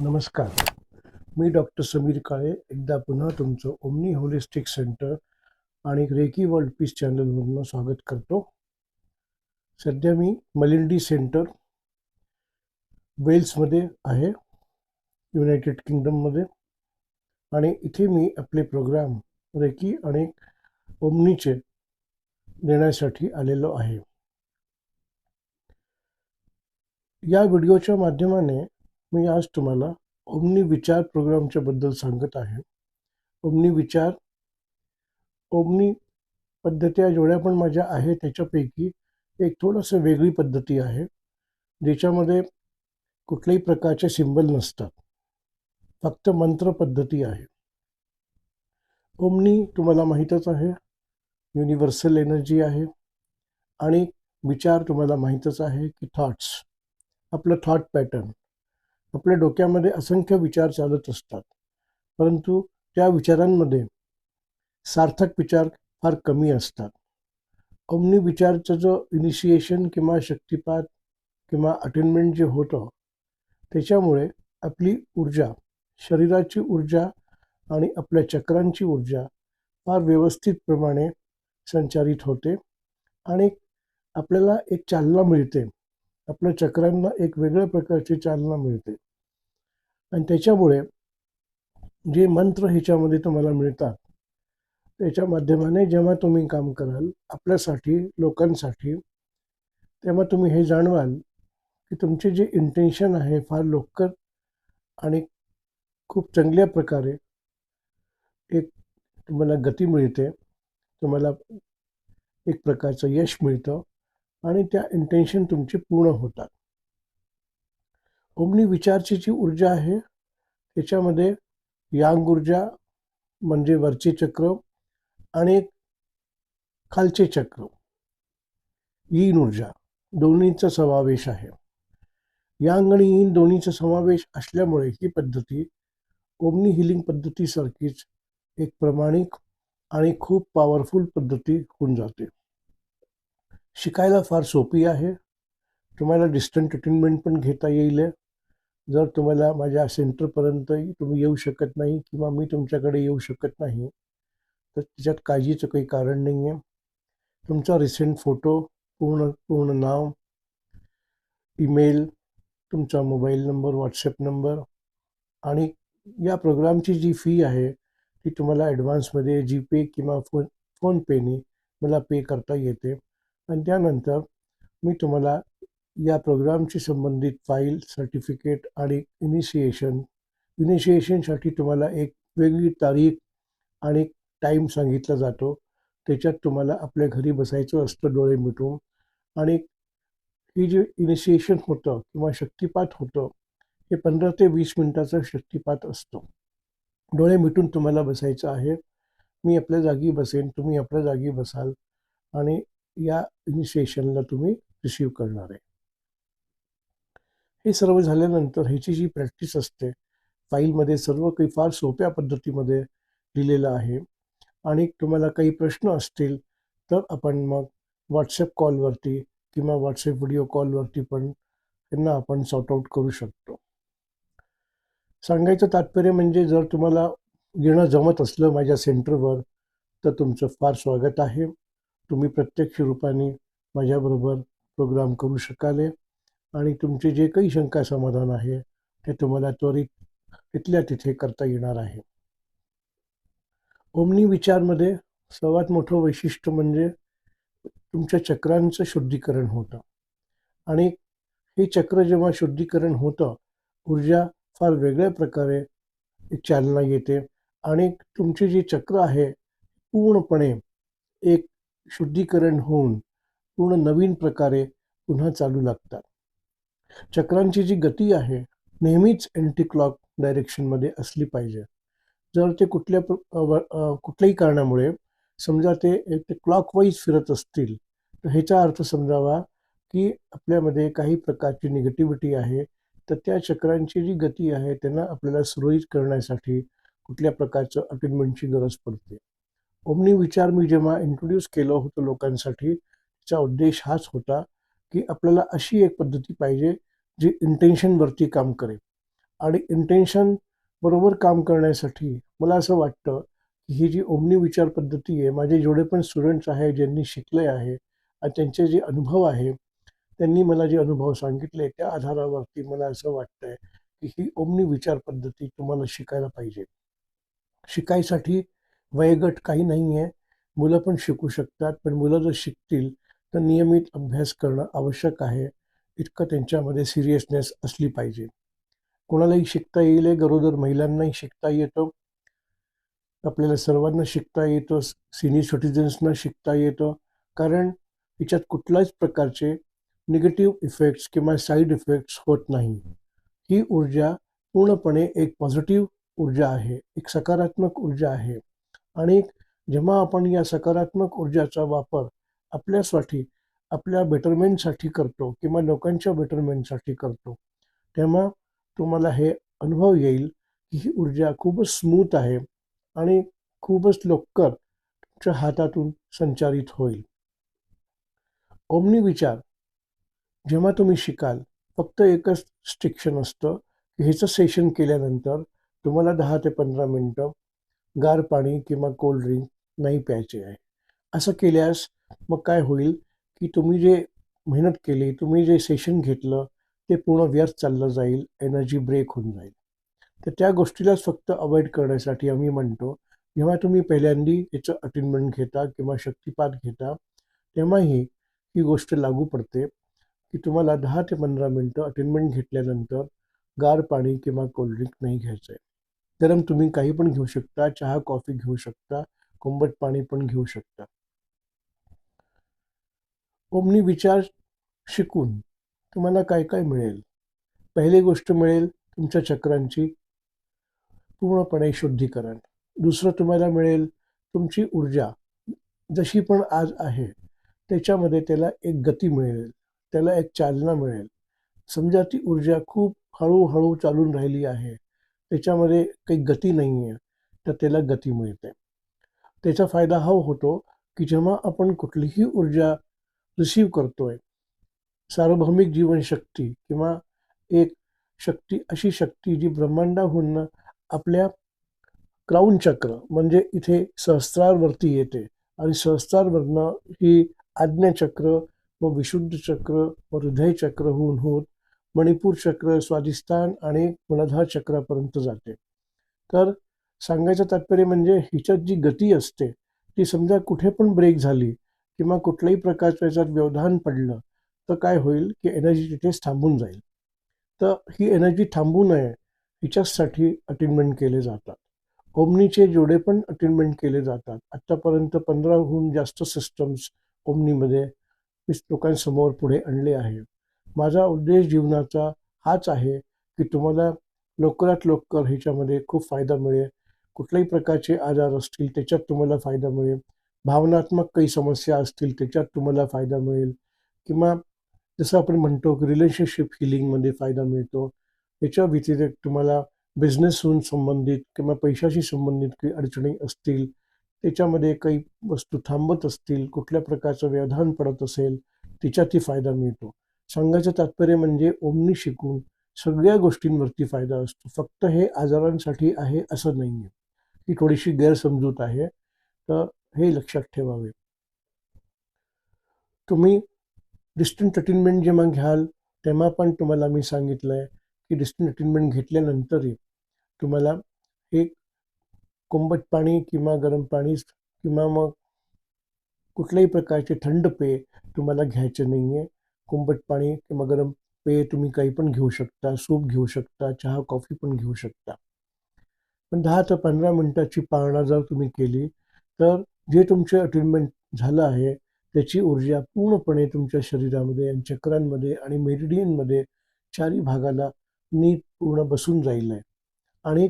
नमस्कार. मी डॉक्टर समीर काळे एकदा पुन्हा तुमचं ओमनी होलिस्टिक सेंटर आणि रेकी वर्ल्ड पीस चॅनलमधून स्वागत करतो. सध्या मी मलिंडी सेंटर वेल्समध्ये आहे युनायटेड किंगडममध्ये. आणि इथे मी आपले प्रोग्राम रेकी आणि ओमनीचे देण्यासाठी आलेलो आहे. या व्हिडिओच्या माध्यमाने मी आज तुम्हाला ओमनी विचार प्रोग्रामच्या बद्दल सांगत आहे. ओमनी विचार ओमनी पद्धत्या जेवढ्या पण माझ्या आहेत त्याच्यापैकी एक थोडंसं वेगळी पद्धती आहे ज्याच्यामध्ये कुठल्याही प्रकारचे सिंबल नसतात. फक्त मंत्र पद्धती आहे. ओमनी तुम्हाला माहीतच आहे युनिव्हर्सल एनर्जी आहे आणि विचार तुम्हाला माहीतच आहे की थॉट्स आपलं थॉट पॅटर्न आपल्या डोक्यामध्ये असंख्य विचार चालत असतात. परंतु त्या विचारांमध्ये सार्थक विचार फार कमी असतात. ओमनी विचारचं जो इनिशिएशन किंवा शक्तिपात किंवा अटेनमेंट जे होतं त्याच्यामुळे आपली ऊर्जा शरीराची ऊर्जा आणि आपल्या चक्रांची ऊर्जा फार व्यवस्थितप्रमाणे संचारित होते आणि आपल्याला एक चालना मिळते. आपल्या चक्रांना एक वेगळ्या प्रकारची चालना मिळते. आणि त्याच्यामुळे जे मंत्र ह्याच्यामध्ये तुम्हाला मिळतात त्याच्या माध्यमाने जेव्हा तुम्ही काम कराल आपल्यासाठी लोकांसाठी तेव्हा तुम्ही हे जाणवाल की तुमचे जे इंटेन्शन आहे फार लवकर आणि खूप चांगल्या प्रकारे एक तुम्हाला गती मिळते तुम्हाला एक प्रकारचं यश मिळतं आणि त्या इंटेन्शन तुमचे पूर्ण होतात. ओमनी विचारची जी ऊर्जा आहे त्याच्यामध्ये यांग ऊर्जा म्हणजे वरचे चक्र आणि खालचे चक्र. यीन ऊर्जा दोन्हीचा समावेश आहे. यांग आणि यीन दोन्हीचा समावेश असल्यामुळे ही पद्धती ओमनी हिलिंग पद्धतीसारखीच एक प्रमाणिक आणि खूप पॉवरफुल पद्धती होऊन जाते. शिकायला फार सोपी आहे. तुम्हाला डिस्टंट ट्रीटमेंट पण घेता येईल. जर तुम्हाला माझ्या सेंटरपर्यंत तुम्ही येऊ शकत नाही किंवा मी तुमच्याकडे येऊ शकत नाही तर त्याच्यात काळजीचं काही कारण नाही आहे तुमचा रिसेंट फोटो पूर्ण पूर्ण नाव ईमेल तुमचा मोबाईल नंबर व्हॉट्सअप नंबर आणि या प्रोग्रामची जी फी आहे ती तुम्हाला ॲडव्हान्समध्ये जीपे किंवा फोन फोनपेनी मला पे करता येते. आणि त्यानंतर मी तुम्हाला या प्रोग्रामशी संबंधित फाईल सर्टिफिकेट आणि इनिशिएशन इनिशिएशनसाठी तुम्हाला एक वेगळी तारीख आणि टाईम सांगितला जातो. त्याच्यात तुम्हाला आपल्या घरी बसायचं असतं डोळे मिटून. आणि ही जे इनिशिएशन होतं किंवा शक्तिपात होतं हे पंधरा ते वीस मिनटाचं शक्तिपात असतो. डोळे मिटून तुम्हाला बसायचं आहे. मी आपल्या जागी बसेन तुम्ही आपल्या जागी बसाल आणि या इनिशिएशनला तुम्ही रिसीव करणार आहे. हे सर्व झाल्यानंतर ह्याची जी प्रॅक्टिस असते फाईलमध्ये सर्व काही फार सोप्या पद्धतीमध्ये लिहिलेलं आहे. आणि तुम्हाला काही प्रश्न असतील तर आपण मग व्हॉट्सअप कॉलवरती किंवा व्हॉट्सअप व्हिडिओ कॉलवरती पण त्यांना आपण सॉर्टआउट करू शकतो. सांगायचं तात्पर्य म्हणजे जर तुम्हाला येणं जमत असलं माझ्या सेंटरवर तर तुमचं फार स्वागत आहे. तुम्ही प्रत्यक्ष रूपाने माझ्याबरोबर प्रोग्राम करू शकाले आणि तुमचे जे काही शंका समाधान आहे ते तुम्हाला त्वरित तिथल्या तिथे करता येणार आहे. ओमनी विचारमध्ये सर्वात मोठं वैशिष्ट्य म्हणजे तुमच्या चक्रांचं शुद्धीकरण होतं. आणि हे चक्र जेव्हा शुद्धीकरण होतं ऊर्जा फार वेगळ्या प्रकारे चालना येते आणि तुमचे जे चक्र आहे पूर्णपणे एक शुद्धीकरण होऊन पूर्ण नवीन प्रकारे पुन्हा चालू लागतात. चक्रांची जी गती आहे नेहमीच अँटी क्लॉक डायरेक्शनमध्ये असली पाहिजे. जर ते कुठल्या कुठल्याही कारणामुळे समजा ते ते क्लॉकवाईज फिरत असतील तर ह्याचा अर्थ समजावा की आपल्यामध्ये काही प्रकारची निगेटिव्हिटी आहे तर त्या चक्रांची जी गती आहे त्यांना आपल्याला सुरळीत करण्यासाठी कुठल्या प्रकारचं अटेनमेंटची गरज पडते. ओमनी विचार मी जेव्हा इंट्रोड्यूस केलं होतं लोकांसाठी त्याचा उद्देश हाच होता की आपल्याला अशी एक पद्धती पाहिजे जी इंटेन्शनवरती काम करेल. आणि इंटेन्शन बरोबर काम करण्यासाठी मला असं वाटतं की ही जी ओमनी विचार पद्धती आहे माझे जेवढे पण स्टुडंट्स आहे ज्यांनी शिकले आहे आणि त्यांचे जे अनुभव आहे त्यांनी मला जे अनुभव सांगितले त्या आधारावरती मला असं वाटतंय की ही ओमनी विचार पद्धती तुम्हाला शिकायला पाहिजे. शिकायसाठी वयगट काही नाही आहे मुलं पण शिकू शकतात पण मुलं जर शिकतील तर नियमित अभ्यास करणं आवश्यक आहे. इतकं त्यांच्यामध्ये सिरियसनेस असली पाहिजे. कोणालाही शिकता येईल गरोदर महिलांनाही शिकता येतं. आपल्याला सर्वांना शिकता येतं. सिनियर सिटिझन्सना शिकता येतं. कारण हिच्यात कुठल्याच प्रकारचे निगेटिव्ह इफेक्ट्स किंवा साईड इफेक्ट्स होत नाही. ही ऊर्जा पूर्णपणे एक पॉझिटिव्ह ऊर्जा आहे. एक सकारात्मक ऊर्जा आहे. आणि जेव्हा आपण या सकारात्मक ऊर्जाचा वापर आपल्यासाठी आपल्या बेटरमेंटसाठी करतो किंवा लोकांच्या बेटरमेंटसाठी करतो तेव्हा तुम्हाला हे अनुभव येईल की ही ऊर्जा खूपच स्मूथ आहे आणि खूपच लवकर तुमच्या हातातून संचारित होईल. ओमनी विचार जेव्हा तुम्ही शिकाल फक्त एकच स्ट्रिक्शन असतं की ह्याचं सेशन केल्यानंतर तुम्हाला दहा ते पंधरा मिनटं गार पाणी किंवा कोल्ड ड्रिंक नाही प्यायचे आहे. असं केल्यास मग काय होईल की तुम्ही जे मेहनत केली तुम्ही जे सेशन घेतलं ते पूर्ण व्यर्थ चाललं जाईल एनर्जी ब्रेक होऊन जाईल. तर त्या गोष्टीलाच फक्त अवॉइड करण्यासाठी आम्ही म्हणतो जेव्हा तुम्ही पहिल्यांदी याचं अटेनमेंट घेता किंवा शक्तिपात घेता तेव्हाही ही गोष्ट लागू पडते की तुम्हाला दहा ते पंधरा मिनटं अटेनमेंट घेतल्यानंतर गार पाणी किंवा कोल्ड्रिंक नाही घ्यायचं आहे. गरम तुम्ही काही पण घेऊ शकता चहा कॉफी घेऊ शकता कोंबट पाणी पण घेऊ शकता. ओमनी विचार शिकून तुम्हाला काय काय मिळेल? पहिली गोष्ट मिळेल तुमच्या चक्रांची पूर्णपणे शुद्धीकरण. दुसरं तुम्हाला मिळेल तुमची ऊर्जा. जशी पण आज आहे त्याच्यामध्ये त्याला एक गती मिळेल त्याला एक चालना मिळेल. समजा ती ऊर्जा खूप हळूहळू चालून राहिली आहे त्याच्यामध्ये काही गती नाही आहे तर त्याला गती मिळते. त्याचा फायदा हा होतो की जेव्हा आपण कुठलीही ऊर्जा रिसीव करतोय. सार्वभौमिक जीवनशक्ती किंवा एक शक्ती अशी शक्ती जी ब्रह्मांडाहून आपल्या क्राऊन चक्र म्हणजे इथे सहस्त्रारवरती येते. आणि सहस्त्रारवरनं ही आज्ञाचक्र व विशुद्ध चक्र व हृदय चक्र होऊन होत मणिपूर चक्र स्वाधिस्थान आणि मूलाधार चक्रापर्यंत जाते. तर सांगायचं तात्पर्य म्हणजे हिच्यात जी गती असते ती समजा कुठे पण ब्रेक झाली किंवा कुठल्याही प्रकारचं याच्यात व्यवधान पडलं तर काय होईल की एनर्जी तिथेच थांबून जाईल. तर ही एनर्जी थांबू नये हिच्यासाठी अटेनमेंट केले जातात. ओमनीचे जेवढे पण अटेनमेंट केले जातात. आत्तापर्यंत पंधराहून जास्त सिस्टम्स ओमनीमध्ये मी लोकांसमोर पुढे आणले आहे माझा उद्देश जीवनाचा हाच आहे की तुम्हाला लवकरात लवकर ह्याच्यामध्ये खूप फायदा मिळेल. कुठल्याही प्रकारचे आजार असतील त्याच्यात तुम्हाला फायदा मिळेल. भावनात्मक काही समस्या असतील त्याच्यात तुम्हाला फायदा मिळेल. किंवा जसं आपण म्हणतो की रिलेशनशिप हिलिंगमध्ये फायदा मिळतो. याच्या व्यतिरिक्त तुम्हाला बिझनेसहून संबंधित किंवा पैशाशी संबंधित काही अडचणी असतील त्याच्यामध्ये काही वस्तू थांबत असतील कुठल्या प्रकारचं व्यवधान पडत असेल तिच्यातही फायदा मिळतो. सांगायचं तात्पर्य म्हणजे ओमनी शिकून सगळ्या गोष्टींवरती फायदा असतो. फक्त हे आजारांसाठी आहे असं नाही आहे ही थोडीशी गैरसमजूत आहे. तर हे लक्षात ठेवावे. तुम्ही डिस्टंट अटेनमेंट जेव्हा घ्याल तेव्हा पण तुम्हाला मी सांगितलं आहे की डिस्टंट अटेनमेंट घेतल्यानंतरही तुम्हाला एक कोंबट पाणी किंवा गरम पाणी किंवा मग कुठल्याही प्रकारचे थंड पेय तुम्हाला घ्यायचे नाही आहे कोंबट पाणी किंवा गरम पेय तुम्ही काही पण घेऊ शकता सूप घेऊ शकता चहा कॉफी पण घेऊ शकता. पण दहा ते पंधरा मिनटाची पाळणा जर तुम्ही केली तर जे तुमचे अटेनमेंट झालं आहे त्याची ऊर्जा पूर्णपणे तुमच्या शरीरामध्ये आणि चक्रांमध्ये आणि मेरिडियनमध्ये चारी भागाला नीट पूर्ण बसून जाईल आहे. आणि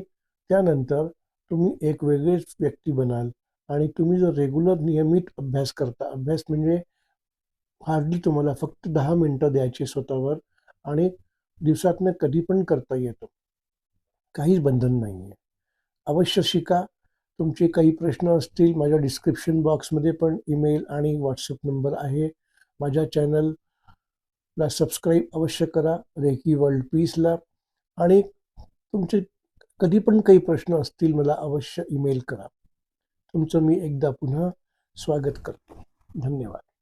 त्यानंतर तुम्ही एक वेगळेच व्यक्ती बनाल आणि तुम्ही जर रेग्युलर नियमित अभ्यास करता अभ्यास म्हणजे हार्डली तुम्हाला फक्त दहा मिनटं द्यायची स्वतःवर आणि दिवसातनं कधी पण करता येतो. काहीच बंधन नाही आहे अवश्य शिका तुमचे काही प्रश्न असतील माझ्या डिस्क्रिप्शन बॉक्समध्ये पण ईमेल आणि व्हॉट्सअप नंबर आहे. माझ्या चॅनलला सबस्क्राईब अवश्य करा रेकी वर्ल्ड पीसला आणि तुमचे कधी पण काही प्रश्न असतील मला अवश्य ईमेल करा. तुमचं मी एकदा पुन्हा स्वागत करतो. धन्यवाद.